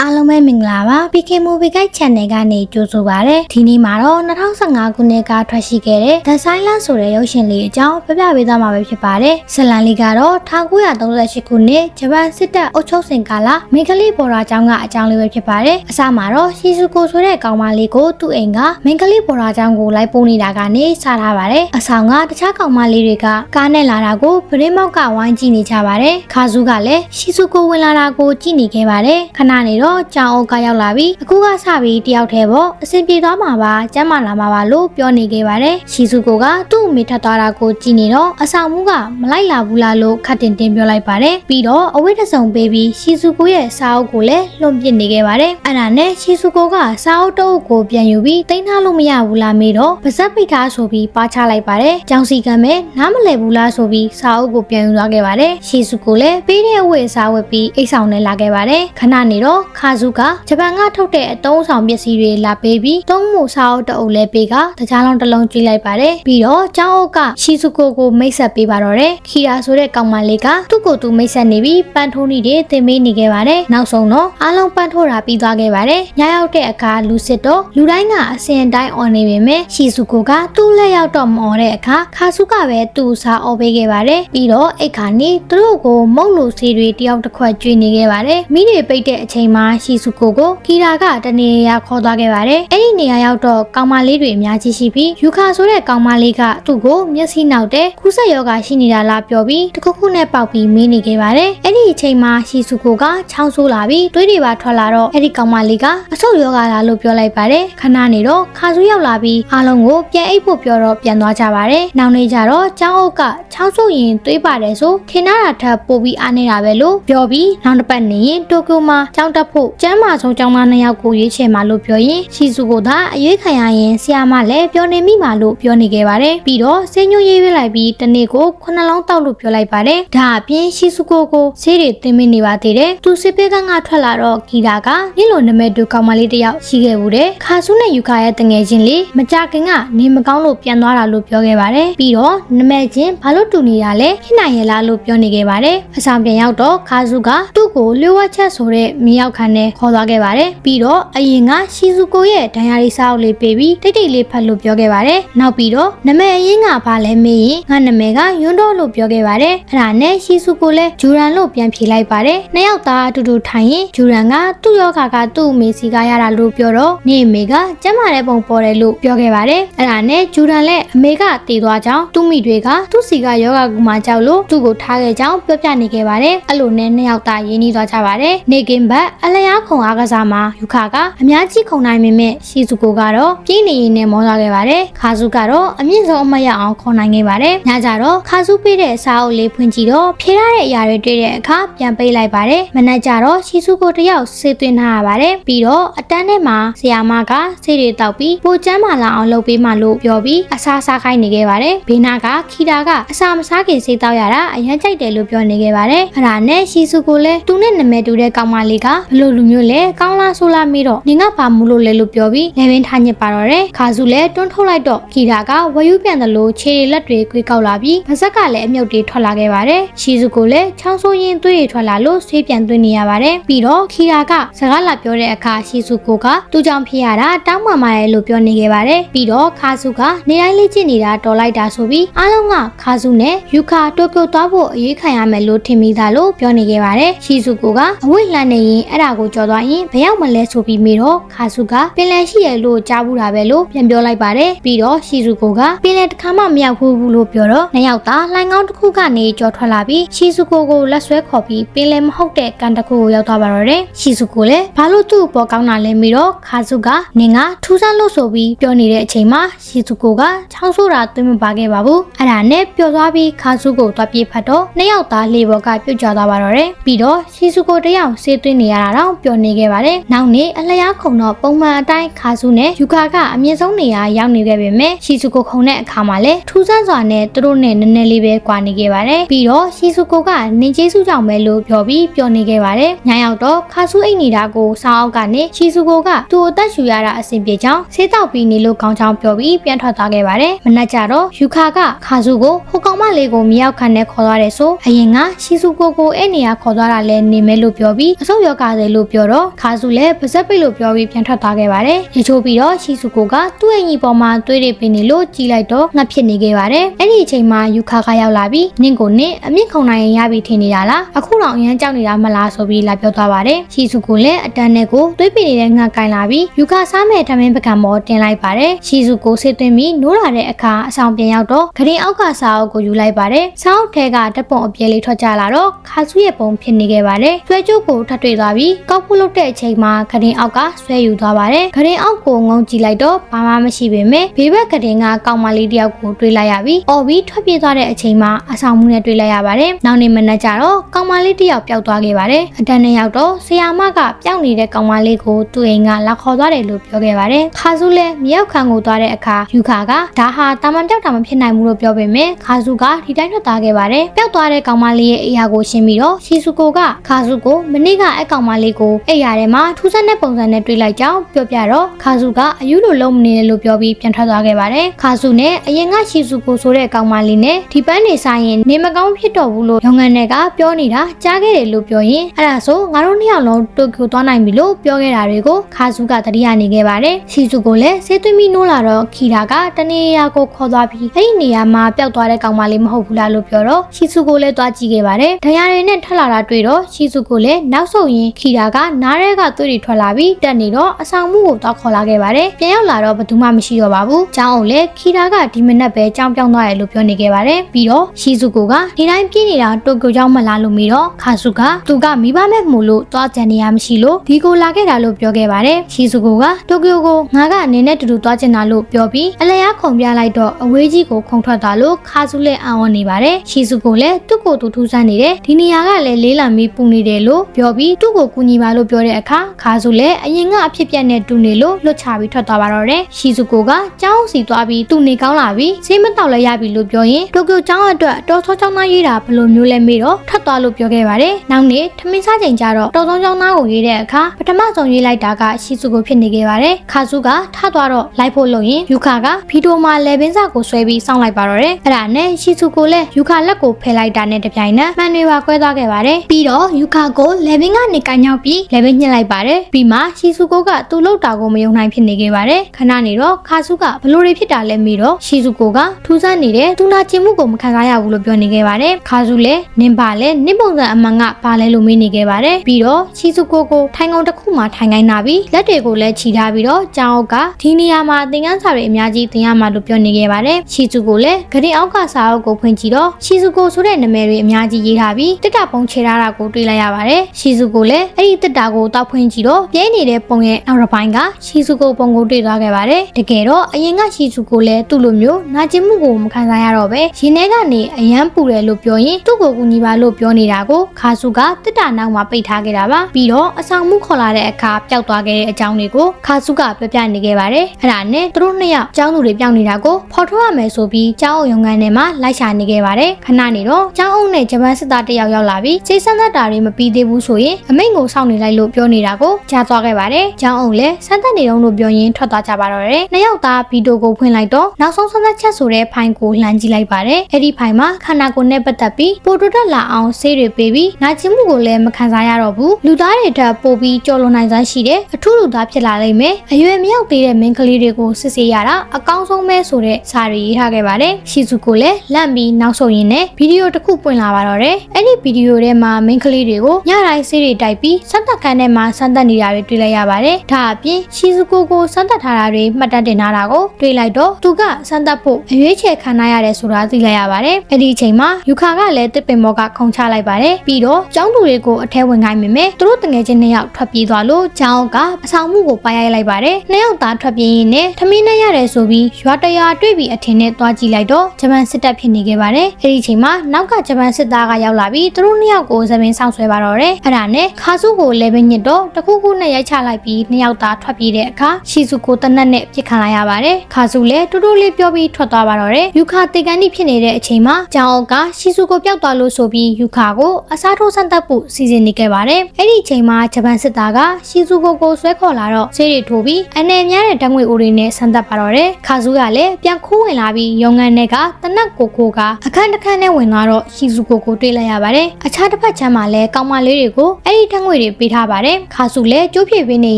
အား လုံးပဲမင်္ဂလာပါ PK Movie Guide Channel ကနေကြိုဆိုပါရစေဒီနေ့မှာတော့2015ခုနှစ်ကထွက်ရှိခဲ့တဲ့ The Silent ဆိုတဲ့ရုပ်ရှင်လေးအကြောင်းပြပြပေးသွားမှာပဲဖြစ်ပါတယ်ဇလန်လေးကတော့1938ခုနှစ်ဂျပန်စစ်တပ်အုပ်ချုပ်စဉ်ကာလမိဂလိဘော်ရာကျောင်းကအကြောင်းလေးပဲဖြစ်ပါတယ်အစမှာတော့ရှီဇူကိုဆိုတဲ့ကောင်မလေးကိုသူ့အိမ်ကမိဂလိဘော်ရာကျောင်းကိုလိုက်ပို့နေတာကနေစထားပါတယ်အဆောင်ကတခြားကောင်မလေးတွေကကားနဲ့လာတာကိုပရင်းမောက်ကဝိုင်းကြည့်နေကြပါတယ်ခါစုကလည်းရှီဇူကိုဝင်လာတာကိုကြည့်နေခဲ့ပါတယ်ခဏနေတော့ကြောင်အုပ်ကရောက်လာပြီးအခုကစပြီးတယောက်တည်းပေါ့အဆင်ပြေသွားမှာပါကျမ်းမာလာမှာပါလို့ပြောနေခဲ့ပါတယ်ရှီဇူကိုကသူ့အမေထပ်သွားတာကိုကြည့်နေတော့အဆောင်မှုကမလိုက်လာဘူးလားလို့ခတ်တင်တင်ပြောလိုက်ပါတယ်ပြီးတော့အဝိတ္တဆုံပေးပြီးရှီဇူကိုရဲ့စာအုပ်ကိုလည်းလွန်ပစ်နေခဲ့ပါတယ်အဲ့ဒါနဲ့ရှီဇူကိုကစာအုပ်တုပ်ကိုပြန်ယူပြီးတင်ထားလို့မရဘူးလားမေးတော့ပါဇက်ပိတ်ထားဆိုပြီးပါချလိုက်ပါတယ်ကြောင်စီကံမဲ့နားမလည်ဘူးလားဆိုပြီးစာအုပ်ကိုပြန်ယူသွားခဲ့ပါတယ်ရှီဇူကိုလည်းပေးတဲ့အဝိစာဝတ်ပြီးအိတ်ဆောင်နဲ့လာခဲ့ပါတယ်ခဏနေတော့ခါစကဂျပန်ကထုတ်တဲ့အတုံးဆောင်ပစ္စည်းတွေလာပေးပြီးတုံးမှုစာအုပ်တအုပ်လည်းပေးကတခြားလုံးတစ်လုံးကြွေးလိုက်ပါတယ်ပြီးတော့ကျောင်းအုပ်ကရှီဇူကိုကိုမိတ်ဆက်ပေးပါတော့တယ်ခီရာဆိုတဲ့ကောင်မလေးကသူ့ကိုယ်သူမိတ်ဆက်နေပြီးပန်ထိုးနီတွေသင်မေးနေခဲ့ပါတယ်နောက်ဆုံးတော့အားလုံးပန်ထိုးတာပြီးသွားခဲ့ပါတယ်ညရောက်တဲ့အခါလူစစ်တော့လူတိုင်းကအစင်တိုင်းអော်နေပေမဲ့ရှီဇူကိုကသူ့လက်ရောက်တော့မអော်တဲ့အခါခါစုကပဲသူ့စာអော်ပေးခဲ့ပါတယ်ပြီးတော့အိတ်ခါနေသူတို့ကိုမုတ်လို့စီတွေတယောက်တစ်ခွက်ကျွေးနေခဲ့ပါတယ်မိတွေပိတ်တဲ့အချိန်မှာရှီ ဇူကိုကိုကီရာကတနေရာခေါ်သွားခဲ့ပါတယ်အဲ့ဒီနေရာရောက်တော့ကောင်မလေးတွေအများကြီးရှိပြီးယူခါဆိုတဲ့ကောင်မလေးကသူ့ကိုမျက်စိနောက်တဲ့ခုဆက်ယောဂရှိနေတာလားပြောပြီးတခုခုနဲ့ပေါက်ပြီးမင်းနေခဲ့ပါတယ်အဲ့ဒီအချိန်မှာရှီဇူကိုကချောင်းဆိုးလာပြီးတွေးတွေပါထွက်လာတော့အဲ့ဒီကောင်မလေးကအဆုတ်ယောဂလားလို့ပြောလိုက်ပါတယ်ခဏနေတော့ခါဆူရောက်လာပြီးအားလုံးကိုပြန်အိပ်ဖို့ပြောတော့ပြန်သွားကြပါတယ်နောက်နေ့ကျတော့ကျောင်းအုပ်ကချောင်းဆိုးရင်တွေးပါတယ်ဆိုထင်တာထပ်ပို့ပြီးအားနေတာပဲလို့ပြောပြီးနောက်တစ်ပတ်နေရင်တိုကျိုမှာကျောင်းတက်ဖို့ကျမ်းမာဆုံးကျောင်းသားနှစ်ယောက်ကိုရွေးချယ်မှာလို့ပြောရင်ရှီဇူကိုသာအရွေးခံရရင်ဆီယာမလည်းပြောနေမိမှာလို့ပြောနေခဲ့ပါတယ်ပြီးတော့ဆေးညွှန်းရေးပြလိုက်ပြီးတနေ့ကိုခုနှလုံးတောက်လို့ပြောလိုက်ပါတယ်ဒါအပြင်ရှီဇူကိုကိုဆေးတွေသင်မနေပါသေးတယ်သူစစ်ပေးကန်းကထွက်လာတော့ဂီတာကနင့်လိုနမဲတူကောင်မလေးတစ်ယောက်ရှိခဲ့ဘူးတဲ့ခါဆုနဲ့ယူခါရဲ့တငယ်ချင်းလေးမကြခင်ကနေမကောင်းလို့ပြန်သွားတာလို့ပြောခဲ့ပါတယ်ပြီးတော့နမဲချင်းဘာလို့တူနေတာလဲဖြစ်နိုင်ရဲ့လားလို့ပြောနေခဲ့ပါတယ်အဆောင်ပြန်ရောက်တော့ခါဆုကသူ့ကိုလျှို့ဝှက်ချက်ဆိုတဲ့မြေရောက်ခန်းနဲ့ခေါ်သွားခဲ့ပါတယ်ပြီးတော့အရင်ကရှီဇူကိုရဲ့ဒဏ်ရာရီစာအုပ်လေးပေးပြီးတိတ်တိတ်လေးဖတ်လို့ပြောခဲ့ပါတယ်နောက်ပြီးတော့နမဲအရင်ကဘာလဲမေးရင်ငါနမဲကယွန်းတော့လို့ပြောခဲ့ပါတယ်အဲ့ဒါနဲ့ရှီဇူကိုလည်းဂျူရန်လို့ပြန်ဖြေလိုက်ပါတယ်နှစ်ယောက်သားအတူတူထိုင်ရင်ဂျူရန်ကသူ့ယောဂါကသူ့အမေစီကရတာလို့ပြောတော့နေအမေကကျမ်းမာတဲ့ပုံပေါ်တယ်လို့ပြောခဲ့ပါတယ်အဲ့ဒါနဲ့ဂျူရန်လည်းအမေကတည်သွားကြောင်းသူ့မိတွေကသူ့စီကယောဂါကူမှကြောက်လို့သူ့ကိုထားခဲ့ကြောင်းပြောပြနေခဲ့ပါတယ်အဲ့လိုနဲ့နှစ်ယောက်သားရင်းနှီးသွားကြပါတယ်နေကင်ဘတ်အလျားခုံအားကစားမှာယူခါကအများကြီးခုံနိုင်ပေမဲ့ရှီဇူကိုကတော့ပြင်းနေရင်းနဲ့မောသွားခဲ့ပါတယ်ခါစုကတော့အမြင့်ဆုံးအမတ်ရအောင်ခေါ်နိုင်ခဲ့ပါတယ်ညကြတော့ခါစုပေးတဲ့စာအုပ်လေးဖွင့်ကြည့်တော့ဖြေရတဲ့အရာတွေတွေ့တဲ့အခါပြန်ပေးလိုက်ပါတယ်မနက်ကြတော့ရှီဇူကိုတယောက်ဆေးသွင်းထားရပါတယ်ပြီးတော့အတန်းထဲမှာဆရာမကဆေးတွေတောက်ပြီးပိုချမ်းမာလာအောင်လုပ်ပေးမှလို့ပြောပြီးအစားစားခိုင်းနေခဲ့ပါတယ်ဘေးနာကခီတာကအစာမစားခင်ဆေးတောက်ရတာအရန်ကြိုက်တယ်လို့ပြောနေခဲ့ပါတယ်အဲ့ဒါနဲ့ရှီဇူကိုလည်းသူနဲ့နာမည်တူတဲ့ကောင်မလေးကဘလို့လူမျိုးလဲကောင်းလားဆိုလားမေးတော့နင်ကဘာမလို့လဲလို့ပြောပြီးလေပင်ထားညစ်ပါတော့တယ်ခါစုလည်းတွန်းထုတ်လိုက်တော့ခီတာကဝယူပြန်တယ်လို့ခြေတွေလက်တွေခွေးကောက်လာပြီးဗဇက်ကလည်းအမြုပ်တွေထွက်လာခဲ့ပါတယ်ရှီဇူကိုလည်းချောင်းဆိုးရင်သွေးတွေထွက်လာလို့ဆေးပြန်သွင်းနေရပါတယ်ပြီးတော့ခီတာကစကားလာပြောတဲ့အခါရှီဇူကိုကသူ့ကြောင့်ဖြစ်ရတာတောင်းပန်ပါတယ်လို့ပြောနေခဲ့ပါတယ်ပြီးတော့ခါစုကနေတိုင်းလေးကျင့်နေတာတော်လိုက်တာဆိုပြီးအားလုံးကခါစုနဲ့ယူခါတိုကျိုသွားဖို့အရေးခံရမယ်လို့ထင်မိတာလို့ပြောနေခဲ့ပါတယ်ရှီဇူကိုကအဝိလှမ်းနေရင်အဲ့ဒါကိုကြော်သွားရင်ဘယ်ရောက်မလဲဆိုပြီးမေးတော့ခါစုကပင်လယ်ရှိရလို့ကြားဘူးတာပဲလို့ပြန်ပြောလိုက်ပါတယ်ပြီးတော့ရှီဇူကိုကပင်လယ်တစ်ခါမှမရောက်ဘူးလို့ပြောတော့နှစ်ယောက်သားလှိုင်းကောင်းတစ်ခုကနေကြော်ထွက်လာပြီးရှီဇူကိုကိုလက်ဆွဲခေါ်ပြီးပင်လယ်မဟုတ်တဲ့ကန်တစ်ခုကိုရောက်သွားပါတော့တယ်ရှီဇူကိုလည်းဘာလို့သူ့ပေါ်ကောင်းတာလဲမေးတော့ခါစုကနင်ကထူးဆန်းလို့ဆိုပြီးပြောနေတဲ့အချိန်မှာရှီဇူကိုကချောင်းဆိုးတာသွင်းမပါခဲ့ပါဘူးအဲ့ဒါနဲ့ပျော်သွားပြီးခါစုကိုသွားပြေးဖတ်တော့နှစ်ယောက်သားလေပေါ်ကပြုတ်ကျသွားပါတော့တယ်ပြီးတော့ရှီဇူကိုတယောက်ဆေးသွင်းနေရတာတော့ပျော်နေခဲ့ပါတယ်နောက်နေ့အလျားခုံတော့ပုံမှန်အတိုင်းခါစုနဲ့ယူကာကအမြင့်ဆုံးနေရာရောက်နေခဲ့ပေမဲ့ရှီဇူကိုခုံတဲ့အခါမှာလည်းထူးဆန်းစွာနဲ့သူတို့နဲ့နည်းနည်းလေးပဲကွာနေခဲ့ပါတယ်ပြီးတော့ရှီဇူကိုကနင်ကျေးစုကြောင့်ပဲလို့ပြောပြီးပြောနေခဲ့ပါတယ်ညရောက်တော့ခါစုအိတ်နေတာကိုစောင်းအောက်ကနေရှီဇူကိုကသူ့အသက်ရှူရတာအဆင်ပြေကြောင်းဆေးတောက်ပြီးနေလို့ကောင်းချောင်းပြောပြီးပြန်ထွက်သွားခဲ့ပါတယ်မနက်ကျတော့ယူခါကခါစုကိုဟိုကောင်မလေးကိုမြောက်ခံနဲ့ခေါ်သွားတယ်ဆိုအရင်ကရှီဇူကိုကိုအဲ့နေရာခေါ်သွားတာလဲနေမဲလို့ပြောပြီးအဆုတ်ယောဂတယ်လို့ပြောပြောတော့ခါစုလည်းပါဇက်ပိတ်လို့ပြောပြီးပြန်ထွက်သွားခဲ့ပါတယ်ရေချိုးပြီးတော့ရှီစုကိုကသူ့ရဲ့ညီပေါ်မှာသွေးတွေပင်နေလို့ကြီးလိုက်တော့ငှက်ဖြစ်နေခဲ့ပါတယ်အဲ့ဒီအချိန်မှာယူခါကရောက်လာပြီးနင့်ကိုနင့်အမြင့်ခုံနိုင်ရင်ရပြီထင်နေတာလားအခုတော့အရန်ကြောက်နေတာမလားဆိုပြီးလာပြောသွားပါတယ်ရှီစုကိုလည်းအတန်းနဲ့ကိုသွေးပင်နေတဲ့ငှက်ကင်လာပြီးယူခါစားမဲ့ထမင်းပကံမောတင်လိုက်ပါတယ်ရှီစုကိုဆေးသွင်းပြီးနိုးလာတဲ့အခါအဆောင်ပြန်ရောက်တော့ခရင်အောက်ကစာအုပ်ကိုယူလိုက်ပါတယ်စာအုပ်ထဲကဓပုံအပြဲလေးထွက်ကြလာတော့ခါစုရဲ့ပုံဖြစ်နေခဲ့ပါတယ်ဆွဲကျုပ်ကိုထပ်တွေ့သွားပြီးကောက်ဖို့လုပ်တဲ့အချိန်မှာခရင်အောက်ကဆွဲယူသွားပါတယ်ခရင်အောက်ကိုငုံကြည့်လိုက်တော့ဘာမှမရှိပေမဲ့ဘေးဘက်ခရင်ကကောင်မလေးတယောက်ကိုတွေ့လိုက်ရပြီးအော်ပြီးထွက်ပြေးသွားတဲ့အချိန်မှာအဆောင်မှုနဲ့တွေ့လိုက်ရပါတယ်နောက်နေ့မနက်ကျတော့ကောင်မလေးတယောက်ပျောက်သွားခဲ့ပါတယ်အတန်းနဲ့ရောက်တော့ဆရာမကပျောက်နေတဲ့ကောင်မလေးကိုသူ့အိမ်ကလာခေါ်သွားတယ်လို့ပြောခဲ့ပါတယ်ခါစုလည်းမြောက်ခံကိုသွားတဲ့အခါယူခါကဒါဟာတာမန်ပျောက်တာမဖြစ်နိုင်ဘူးလို့ပြောပေမဲ့ခါစုကဒီတိုင်းထွက်သွားခဲ့ပါတယ်ပျောက်သွားတဲ့ကောင်မလေးရဲ့အိယာကိုရှင်းပြီးတော့ရှီစုကိုကခါစုကိုမနေ့ကအကောင်မလေးကိုအိယာထဲမှာထူးဆန်းတဲ့ပုံစံနဲ့တွေ့လိုက်ကြောင်းပြောပြတော့ခါစုကအယူလိုလုံးမနေတယ်လို့ပြောပြီးပြန်ထွက်သွားခဲ့ပါတယ်ခါစုနဲ့အရင်ကရှီစုကိုဆိုတဲ့ကောင်မလေးနဲ့ဒီပန်းနေဆိုင်ရင်နေမကောင်းဖြစ်တော့ဘူးလို့ရောင်ငန်းတွေကပြောနေတာကြားခဲ့တယ်လို့ပြောရင်အဲ့ဒါဆိုငါတို့နှစ်ယောက်လုံးတိုကျိုသွားနိုင်ပြီလို့ပြောခဲ့တာတွေကိုခါစုကတတိယနေခဲ့ပါတယ်ရှီစုကိုလည်းစေးသွင်းပြီးနိုးလာတော့ခီတာကတနေရာကိုခေါ်သွားပြီးအဲ့ဒီနေရာမှာပျောက်သွားတဲ့ကောင်မလေးမဟုတ်ဘူးလားလို့ပြောတော့ရှီစုကိုလည်းသွားကြည့်ခဲ့ပါတယ်ဒဏ်ရာတွေနဲ့ထွက်လာတာတွေ့တော့ရှီစုကိုလည်းနောက်ဆုတ်ရင်ခီတာကနားရဲကသွေးတွေထွက်လာပြီးတက်နေတော့အဆောင်မှုကိုတော့ခေါ်လာခဲ့ပါတယ်ပြန်ရောက်လာတော့ဘယ်သူမှမရှိတော့ပါဘူးကျောင်းအောင်လည်းခီတာကဒီမနက်ပဲကြောင်းပြောင်းသွားတယ်လို့ပြောနေခဲ့ပါတယ်ပြီးတော့ရှီစုကိုကဒီတိုင်းပြေးနေတာတိုကျိုကျောင်းမလာလို့မီတော့ခါစုကသူကမိဘမဲ့မှုလို့သွားကြံနေရမရှိလို့ဒီကိုလာခဲ့တာလို့ပြောခဲ့ပါတယ်ရှီစုကိုကတိုကျိုကိုငါကအနေနဲ့တူတူသွားကျင်တာလို့ပြောပြီးအလျားခုံပြလိုက်တော့အဝေးကြီးကိုခုံထွက်သွားလို့ခါစုလည်းအံ့ဩနေပါတယ်ရှီစုကိုလည်းသူ့ကိုယ်သူထူးဆန်းနေတယ်ဒီနေရာကလည်းလေးလံပြီးပူနေတယ်လို့ပြောပြီးသူ့ကိုကူညီပါလို့ပြောတဲ့အခါခါစုလည်းအရင်ကအဖြစ်ပြက်နဲ့တူနေလို့လွတ်ချပြီးထွက်သွားပါတော့တယ်ရှီစုကိုကကျောင်းစီသွားပြီးသူ့နေကောင်းလာပြီးဈေးမတောက်လည်းရပြီလို့ပြောရင်တိုကျိုကျောင်းအတွက်တော်သောကျောင်းသားရေးတာဘယ်လိုမျိုးလဲမေးတော့ထွက်သွားလို့ပြောခဲ့ပါတယ်နောက်နေ့ထမင်းစားချိန်ကျတော့တော်သောကျောင်းသားကိုရေးတဲ့အခါပထမဆုံးရေးလိုက်တာကရှီစုကိုဖြစ်နေခဲ့ပါတယ်ခါစုကထသွားတော့လိုက်ဖို့လုပ်ရင်ယူခါကဗီဒီယိုမှာလေပင်စာကိုဆွဲပြီးစောင့်လိုက်ပါတော့တယ်အဲ့ဒါနဲ့ရှီစုကိုလည်းယူခါလက်ကိုဖယ်လိုက်တာနဲ့တပြိုင်နက်မှန်တွေပါကွဲသွားခဲ့ပါတယ်ပြီးတော့ယူခါကိုလေပင်ကနေကန်ရောက်ပြီးလေပင်ညှစ်လိုက်ပါတယ်ပြီးမှရှီစုကိုကသူ့လောက်တာကိုမယုံနိုင်ဖြစ်နေခဲ့ပါတယ်ခဏနေတော့ခါစုကဘလို့တွေဖြစ်တာလဲမေးတော့ရှီစုကိုကထူးဆန်းနေတဲ့သူနာကျင်မှုကိုမခံစားရဘူးလို့ပြောနေခဲ့ပါတယ်ခါစုလည်းနင်ပါလဲနင်ပုံစံအမှန်ကပါလဲလို့မေးနေခဲ့ပါတယ်ပြီးတော့ရှီစုကိုကိုထိုင်ကုန်တစ်ခုမှထိုင်ခိုင်းနာပြီးလက်တွေကိုလည်းခြိထားပြီးတော့ကြောင်အုပ်ကဒီနေရာမှာသင်ခန်းစာတွေအများကြီးသင်ရမှာလို့ပြောနေခဲ့ပါတယ်ရှီစုကိုလည်းဂရင်အောက်ကစာအုပ်ကိုဖွင့်ကြည့်တော့ရှီစုကိုဆိုတဲ့နာမည်တွေအများကြီးရေးထားပြီးတက်တာပုံချေထားတာကိုတွေ့လိုက်ရပါတယ်ရှီစုကိုလည်းအဲ့ဒီတက်တာကိုတောက်ဖွင့်ကြည့်တော့ပြဲနေတဲ့ပုံရဲ့နောက်တစ်ပိုင်းကရှီစုကိုပုံကိုတွေ့သွားခဲ့ပါတယ်တကယ်တော့အရင်ကရှီစုကိုလည်းသူ့လိုမျိုးနာကျင်မှုကိုမခံစားရတော့ပဲရင်ထဲကနေအယမ်းပူတယ်လို့ပြောရင်သူ့ကိုကူညီပါလို့ပြောနေတာကိုခါစုကတက်တာနောက်မှာပိတ်ထားခဲ့တာပါပြီးတော့အဆောင်မှုခေါ်လာတဲ့အခါပျောက်သွားခဲ့တဲ့အကြောင်းတွေကိုခါစုကပြပြနေခဲ့ပါတယ်အဲ့ဒါနဲ့သူတို့နှစ်ယောက်ကျောင်းသူတွေပျောက်နေတာကိုဖော်ထုတ်ရမယ်ဆိုပြီးကျောင်းအုံရုံငန်းထဲမှာလိုက်ရှာနေခဲ့ပါတယ်ခဏနေတော့ကျောင်းအုံနဲ့ဂျပန်စစ်သားတစ်ယောက်ရောက်လာပြီးစိတ်ဆန်းသက်တာတွေမပြီးသေးဘူးဆိုရင်အမိန့်ကိုစောင့်နေလိုက်လို့ပြောနေတာကိုကြားသွားခဲ့ပါတယ်ကျောင်းအုံလည်းဆန်းသက်နေတော့လို့ပြောရင်းထွက်သွားကြပါတော့တယ်နှစ်ယောက်သားဗီဒီယိုကိုဖွင့်လိုက်တော့နောက်ဆုံးဆန်းသက်ချက်ဆိုတဲ့ဖိုင်ကိုလှမ်းကြည့်လိုက်ပါတယ်အဲ့ဒီဖိုင်မှာခန္ဓာကိုယ်နဲ့ပတ်သက်ပြီးပိုတိုတက်လာအောင်ဆေးတွေပေးပြီးနာကျင်မှုကိုလည်းမခံစားရတော့ဘူးလူသားတွေထက်ပိုပြီးကြော်လွန်နိုင်စွမ်းရှိတဲ့အထူးလူသားဖြစ်လာလိမ့်မယ်အရွယ်မရောက်သေးတဲ့မင်းကလေးတွေကိုစစ်ဆေးရတာအကောင်းဆုံးပဲဆိုတဲ့စာတွေရေးထားခဲ့ပါတယ်ရှီဇူကိုလည်းလန့်ပြီးနောက်ဆုတ်ရင်းနဲ့ဗီဒီယိုတစ်ခုပွင့်လာပါတော့တယ်အဲ့ဒီဗီဒီယိုထဲမှာမင်းကလေးတွေကိုညတိုင်းဆေးတွေတိုက်ပြီးစမ်းသပ်ခန်းထဲမှာစမ်းသပ်နေတာတွေတွေ့လိုက်ရပါတယ်ဒါအပြင်ရှီဇူကိုကိုစမ်းသပ်ထားတာတွေမှတ်တမ်းတင်ထားတာကိုတွေ့လိုက်တော့သူကစမ်းသပ်ဖို့အရွေးချယ်ခံရရတယ်ဆိုတာသိလိုက်ရပါတယ်အဲ့ဒီအချိန်မှာယူခါကလည်းတစ်ပင်မောကခုံချလိုက်ပါတယ်ပြီးတော့ကျောင်းသူတွေကိုအထဲဝင်ခိုင်းမိမယ်သူတို့တငယ်ချင်းနှစ်ယောက်ထွက်ပြေးသွားလို့ကျောင်းကအဆောင်မှုကိုပါရိုက်လိုက်ပါတယ်နှစ်ယောက်သားထွက်ပြေးရင်းနဲ့ထမင်းနဲ့ရတယ်ဆိုပြီးရွာတရွာတွေ့ပြီးအထင်နဲ့သွားကြည့်လိုက်တော့ဂျပန်စစ်တပ်ဖြစ်နေခဲ့ပါတယ်အဲ့ဒီအချိန်မှာနောက်ကဂျပန်စစ်သားကရောက်လာပြီးသူတို့နှစ်ယောက်ကိုသမင်းဆောင်ဆွဲပါတော့တယ်အဲ့ဒါနဲ့ခါစုကိုလည်းပဲညစ်တော့တခုခုနဲ့ရိုက်ချလိုက်ပြီးနှစ်ယောက်သားထွက်ပြေးတဲ့အခါရှီဇူကိုတနက်နဲ့ပြစ်ခံလိုက်ရပါတယ်ခါစုလည်းတူတူလေးပြောပြီးထွက်သွားပါတော့တယ်ယူခါတေကန်ဒီဖြစ်နေတဲ့အချိန်မှာကျောင်းအုပ်ကရှီဇူကိုပျောက်သွားလို့ဆိုပြီးယူခါကိုအစားထိုးဆန်းသက်ဖို့စီစဉ်နေခဲ့ပါတယ်အဲ့ဒီအချိန်မှာဂျပန်စစ်သားကရှီဇူကိုကိုဆွဲခေါ်လာတော့ဆေးတွေထိုးပြီးအနေများတဲ့တံငွေအိုတွေနဲ့ဆန်းသက်ပါတော့တယ်ခါစုကလည်းပြန်ခိုးဝင်လာပြီးရုံငန်းတွေကတနက်ကိုကိုကအခန်းတစ်ခန်းနဲ့ဝင်သွားတော့ရှီဇူကိုကိုတွေ့လိုက်ရပါတယ်အခြားတစ်ဖက်ချမ်းမှာလည်းကောင်းမလေးတွေကိုအဲ့ဒီတံငွေတွေပေးပေးထားပါတယ်ခါစုလည်းကျိုးဖြည့်ပေးနေ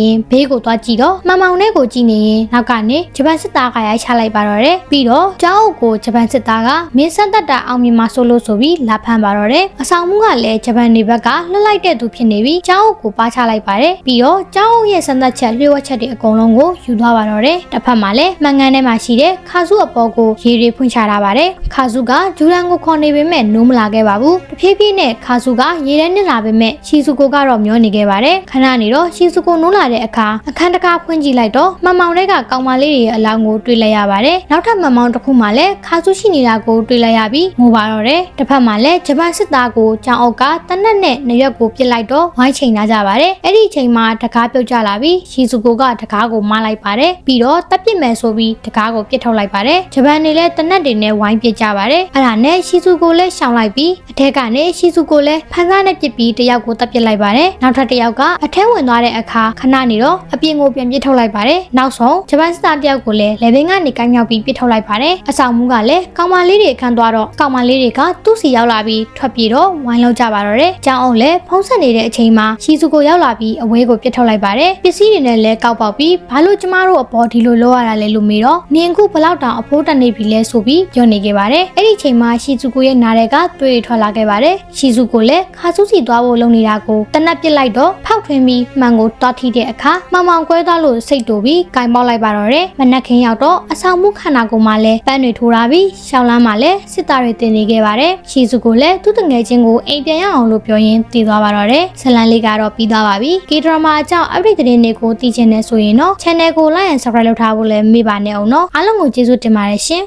ရင်ဘေးကိုသွားကြည့်တော့မင်မောင်နဲ့ကိုကြည့်နေရင်နောက်ကနေဂျပန်စစ်သားကရိုက်ချလိုက်ပါတော့တယ်ပြီးတော့ကျောင်းအုပ်ကိုဂျပန်စစ်သားကမင်းဆက်သက်တာအောင်မြင်မှာဆိုလို့ဆိုပြီးလာဖမ်းပါတော့တယ်အဆောင်မှုကလည်းဂျပန်နေဘက်ကလှလိုက်တဲ့သူဖြစ်နေပြီးကျောင်းအုပ်ကိုပါချလိုက်ပါတယ်ပြီးတော့ကျောင်းအုပ်ရဲ့စံသက်ချက်လျှို့ဝှက်ချက်တွေအကုန်လုံးကိုယူသွားပါတော့တယ်တစ်ဖက်မှာလည်းမှန်ကန်ထဲမှာရှိတဲ့ခါစုအပေါ်ကိုရေတွေဖွင့်ချထားပါတယ်ခါစုကဂျူရန်ကိုခေါ်နေပေမဲ့နိုးမလာခဲ့ပါဘူးတဖြည်းဖြည်းနဲ့ခါစုကရေထဲနစ်လာပေမဲ့ရှီစုကိုကတော့မျောနေခဲ့ပါတယ်ခဏနေတော့ရှီစုကိုနိုးလာတဲ့အခါအခန်းတကားဖွင့်ကြည့်လိုက်တော့မမောင်တွေကကောင်မလေးတွေရဲ့အလောင်းကိုတွေ့လိုက်ရပါတယ်နောက်ထပ်မမောင်တစ်ခုမှလည်းခါစုရှိနေတာကိုတွေ့လိုက်ရပြီးငိုပါတော့တယ်တစ်ဖက်မှာလည်းဂျပန်စစ်သားကိုကြောင်အုပ်ကတနက်နဲ့နရွက်ကိုပြစ်လိုက်တော့ဝိုင်းချိန်လာကြပါတယ်အဲ့ဒီအချိန်မှာတကားပြုတ်ကျလာပြီးရှီစုကိုကတကားကိုမလိုက်ပါတယ်ပြီးတော့တပ်ပစ်မယ်ဆိုပြီးတကားကိုပြစ်ထုတ်လိုက်ပါတယ်ဂျပန်တွေလည်းတနက်တွေနဲ့ဝိုင်းပစ်ကြပါတယ်အဲ့ဒါနဲ့ရှီစုကိုလည်းရှောင်လိုက်ပြီးအထက်ကနေရှီစုကိုလည်းဖန်စားနဲ့ပစ်ပြီးတယောက်ကိုတပ်ပစ်လိုက်ပါတယ်နောက်ထပ်တယောက်ကအထက်ဝင်သွားတဲ့အခါခဏနေတော့အပြင်ကိုပြန်ပစ်ထုတ်လိုက်ပါတယ်နောက်ဆုံးဂျပန်စစ်သားတယောက်ကိုလည်းလေဘင်းကနေကိုင်းမြောက်ပြီးပစ်ထုတ်လိုက်ပါတယ်အဆောင်မှုကလည်းကောင်မလေးတွေခန်းသွားတော့ကောင်မလေးတွေကသူ့စီရောက်လာပြီးထွက်ပြေးတော့ဝိုင်းလောက်ကြပါတော့တယ်။ကြောင်းအောင်လည်းဖုံးဆက်နေတဲ့အချိန်မှာရှီစုကိုရောက်လာပြီးအဝဲကိုပြစ်ထုတ်လိုက်ပါတယ်။ပစ္စည်းတွေနဲ့လည်းကောက်ပေါက်ပြီးဘာလို့ကျမတို့အပေါ်ဒီလိုလုပ်ရတာလဲလို့မေးတော့နင်ခုဘလောက်တောင်အဖိုးတက်နေပြီလဲဆိုပြီးပြောနေခဲ့ပါတယ်။အဲ့ဒီချိန်မှာရှီစုကိုရဲ့နားတွေကတွေးထွက်လာခဲ့ပါတယ်။ရှီစုကိုလည်းခါဆူစီသွားဖို့လုပ်နေတာကိုတနက်ပစ်လိုက်တော့ဖောက်ထွင်းပြီးမှန်ကိုတောက်ထိတဲ့အခါမောင်မောင်ကွဲသွားလို့စိတ်တူပြီးကင်ပေါက်လိုက်ပါတော့တယ်။မနက်ခင်းရောက်တော့အဆောင်မှုခန္ဓာကိုယ်မှာလည်းပန်းတွေထိုးထားပြီးရှောင်းလန်းမှာလည်းစစ်သားတွေတင်နေခဲ့ပါတယ်။ရှီစုကိုလည်းသူ့တငယ်ချင်းကိုအိမ်ပြန်ရအောင်လို့ပြောရင်းတည်သွားပါတော့တယ်။ဇလန်လေးကတော့ပြီးသွားပါပြီ။ကေဒရမာအကြောင်း update သတင်းတွေကိုသိချင်နေဆိုရင်တော့ channel ကို like and subscribe လုပ်ထားဖို့လည်းမေ့ပါနဲ့အောင်နော်။အားလုံးကိုကျေးဇူးတင်ပါတယ်ရှင်။